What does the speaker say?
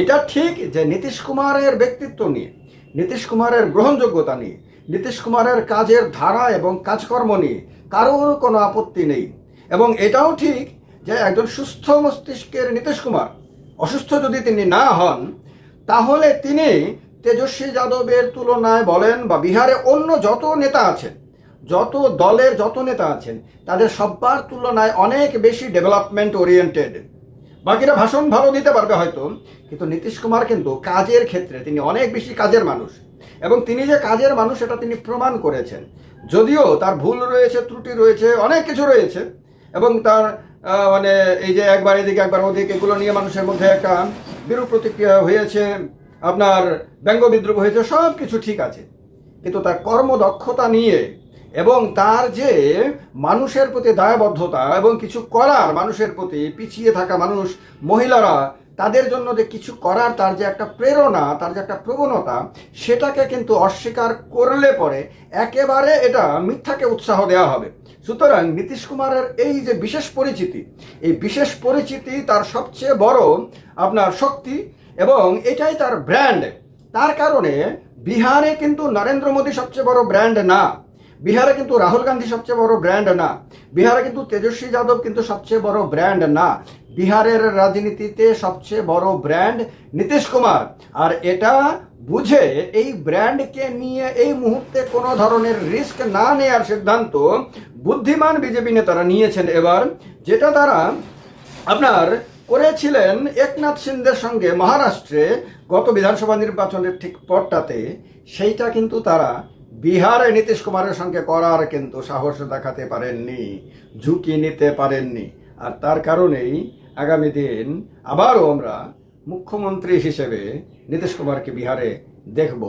এটা ঠিক যে নীতিশ কুমারের ব্যক্তিত্ব নিয়ে, নীতিশ কুমারের গ্রহণযোগ্যতা নিয়ে, নীতিশ কুমারের কাজের ধারা এবং কাজকর্ম নিয়ে কারোর কোনো আপত্তি নেই। এবং এটাও ঠিক যে একজন সুস্থ মস্তিষ্কের নীতিশ কুমার, অসুস্থ যদি তিনি না হন, তাহলে তিনি তেজস্বী যাদবের তুলনায় বলেন বা বিহারে অন্য যত নেতা আছেন, যত দলের যত নেতা আছেন, তাদের সব্বার তুলনায় অনেক বেশি ডেভেলপমেন্ট ওরিয়েন্টেড বাকিরা ভাষণ ভালো দিতে পারবে হয়তো, কিন্তু নীতিশ কুমার কিন্তু কাজের ক্ষেত্রে তিনি অনেক বেশি কাজের মানুষ। এবং তিনি যে কাজের মানুষ এটা তিনি প্রমাণ করেছেন। যদিও তার ভুল রয়েছে, ত্রুটি রয়েছে, অনেক কিছু রয়েছে, এবং তার মানে এই যে একবার এদিকে, একবার ওদিকে, এগুলো নিয়ে মানুষের মধ্যে একটা বিরূপ প্রতিক্রিয়া হয়েছে, আপনার ব্যঙ্গ বিদ্রুপ হয়েছে সব কিছু ঠিক আছে। কিন্তু তার কর্মদক্ষতা নিয়ে এবং তার যে মানুষের প্রতি দায়বদ্ধতা এবং কিছু করার মানুষের প্রতি পিছিয়ে থাকা মানুষ, মহিলারা, তাদের জন্য যে কিছু করার তার যে একটা প্রেরণা, তার যে একটা প্রবণতা, সেটাকে কিন্তু অস্বীকার করলে পরে একেবারে এটা মিথ্যাকে উৎসাহ দেওয়া হবে। সুতরাং নীতিশ কুমারের এই যে বিশেষ পরিচিতি, এই বিশেষ পরিচিতি তার সবচেয়ে বড় আপনার শক্তি এবং এটাই তার ব্র্যান্ড। তার কারণে বিহারে কিন্তু নরেন্দ্র মোদী সবচেয়ে বড় ব্র্যান্ড না। বিহারে কিন্তু রাহুল গান্ধী সবচেয়ে বড় ব্র্যান্ড না। বিহারে কিন্তু তেজস্বী যাদব কিন্তু সবচেয়ে বড় ব্র্যান্ড না। বিহারের রাজনীতিতে সবচেয়ে বড় ব্র্যান্ড নীতিশ কুমার। আর এটা বুঝে এই ব্র্যান্ডকে নিয়ে এই মুহূর্তে কোনো ধরনের রিস্ক না নেওয়ার সিদ্ধান্ত বুদ্ধিমান বিজেপি নেতারা নিয়েছেন এবার, যেটা তারা আপনার করেছিলেন একনাথ সিন্ধের সঙ্গে মহারাষ্ট্রে গত বিধানসভা নির্বাচনের ঠিক পরটাতে। সেইটা কিন্তু তারা বিহারে নীতিশ কুমারের সঙ্গে করার কিন্তু সাহস দেখাতে পারেননি, ঝুঁকি নিতে পারেননি। আর তার কারণেই আগামী দিন আবারও আমরা মুখ্যমন্ত্রী হিসেবে নীতিশ কুমারকে বিহারে দেখব।